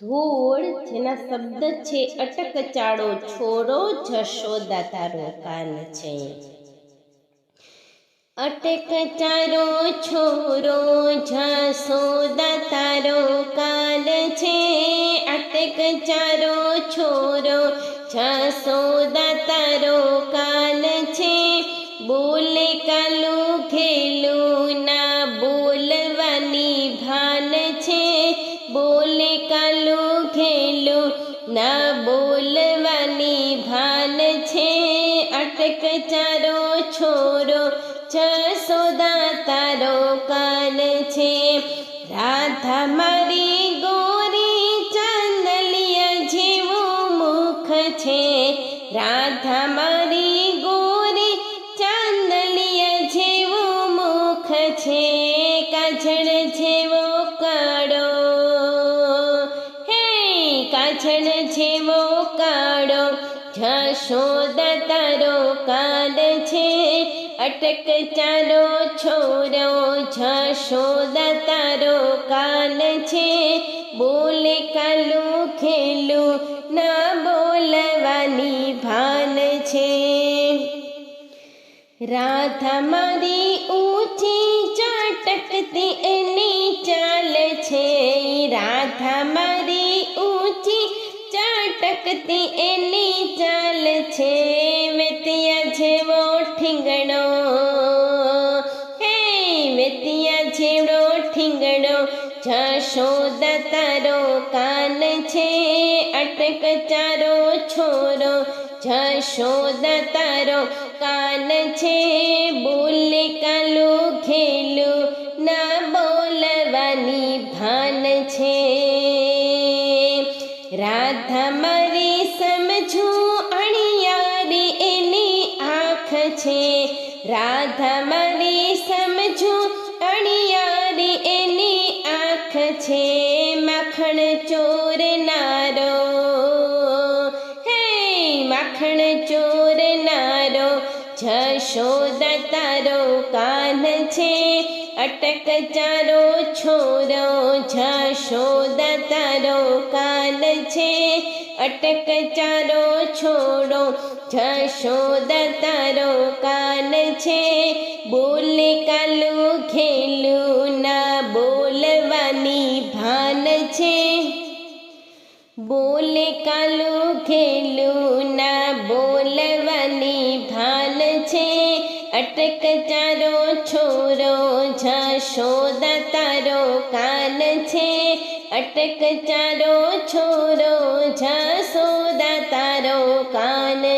ધૂળ, જેના શબ્દ છે, અટક ચાળો, છોરો જશોદા તારો કાન છે. અટક ચારો છોરો જશોદા તારો કાન છે. અટક ચારો છોરો જશોદા તારો કાન છે. બોલે કાલું અટક ચારો છોરો જસોદા તારો કાન છે. રાધા મારી ગોરી ચાંદલિયા જેવું મુખ છે. રાધા મારી ગોરી ચાંદલિયા જેવું મુખ છે. કાજળ જેવો કાળો, હે કાજળ જેવો કાળો જશોદા તારો કાન છે? અટક ચારો છોરો, જશોદા તારો કાન છે? બોલે કાલું ખેલું, ના બોલવાની ભાન છે. રાધા મારી ઊંચી ચાટકતી એની ચાલ છે. રાધા મારી ઊંચી ચાટકતી એની ચાલ છે વેતિયા જેવો ઠીંગણો. હે વેતિયા જેવડો ઠીંગણો જશોદા તારો કાન છે, અટક ચારો છોરો. જશોદા તારો કાન છે, બોલે કાલું ખેલું, ના બોલવાની ભાન છે. રાધા રાધા સમજું, અણિયારી એની આંખ છે, માખણ ચોરનારો. હે માખણ ચોરનારો જશોદા તારો કાન છે, અટક ચારો છોરો જશોદા તારો કાન છે, અટક ચારો છોડો જશોદા તારો કાન છે. બોલે કાલું ખેલું ના બોલવાની ભાન છે. બોલે કાલું ખેલું ના બોલવાની ભાન છે. અટક ચારો છોરો જશોદ તારો કાન છે. અટક ચારો છોરો જશોદા તારો કાન